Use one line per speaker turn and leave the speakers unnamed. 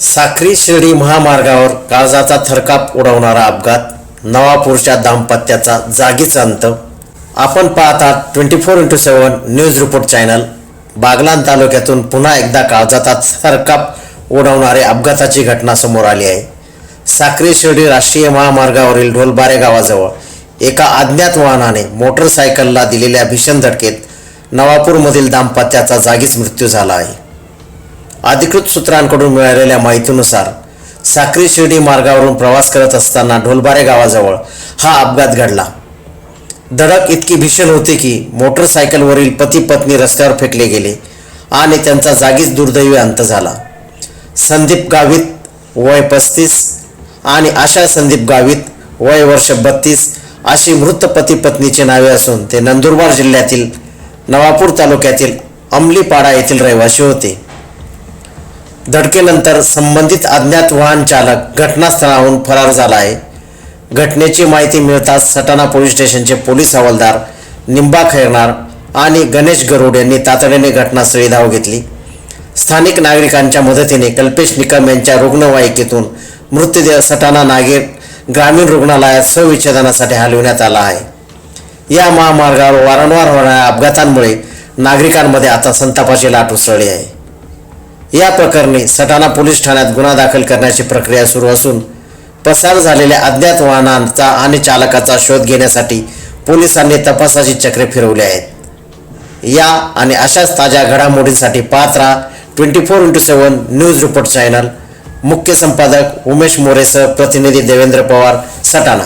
साखरी शिर्डी महामार्गावर काळजाचा थरकाप उडवणारा अपघात नवापूरच्या दाम्पत्याचा जागीच अंत. आपण पाहतात twenty four into seven news report channel. Baglan तालुक्यातून पुन्हा एकदा काळजाचा थरकाप उडवणारे अपघाताची घटना समोर आली आहे. साखरी शिर्डी राष्ट्रीय महामार्गावरील ढोलबारे गावाजवळ एका अज्ञात वाहनाने मोटरसायकलला दिलेल्या भीषण धडकेत नवापूरमधील दाम्पत्याचा जागीच मृत्यू झाला आहे. अधिकृत सूत्रांकडून मिळालेल्या माहितीनुसार साक्री शिर्डी मार्गावरून प्रवास करत असताना ढोलबारे गावाजवळ हा अपघात घडला. धडक इतकी भीषण होती की मोटरसायकलवरील पती पत्नी रस्त्यावर फेकले गेले आणि त्यांचा जागीच दुर्दैवी अंत झाला. संदीप गावित वय पस्तीस आणि आशा संदीप गावित वय वर्ष बत्तीस अशी मृत पती पत्नीची नावे असून ते नंदुरबार जिल्ह्यातील नवापूर तालुक्यातील अंमलीपाडा येथील रहिवासी होते. धडकेनंतर संबंधित अज्ञात वाहन चालक घटनास्थळाहून फरार झाला आहे घटनेची माहिती मिळताच सटाणा पोलीस स्टेशनचे पोलीस हवालदार निंबा खैरनार आणि गणेश गरुड यांनी तातडीने घटनास्थळी धाव घेतली. स्थानिक नागरिकांच्या मदतीने कल्पेश निकम यांच्या रुग्णवाहिकेतून मृतदेह सटाणा नागेर ग्रामीण रुग्णालयात स्वविच्छेदनासाठी हलविण्यात आला आहे. या महामार्गावर वारंवार होणाऱ्या अपघातांमुळे नागरिकांमध्ये आता संतापाची लाट उसळली आहे. या प्रकरणी सटाणा पोलीस ठाण्यात गुन्हा दाखल करण्याची प्रक्रिया सुरू असून पसार झालेल्या अज्ञात वाहनांचा आणि चालकाचा शोध घेण्यासाठी पोलिसांनी तपासाची चक्रे फिरवली आहेत. या आणि अशाच ताज्या घडामोडींसाठी पाहत राहा twenty four into seven news report channel. मुख्य संपादक उमेश मोरेसह प्रतिनिधी देवेंद्र पवार सटाणा.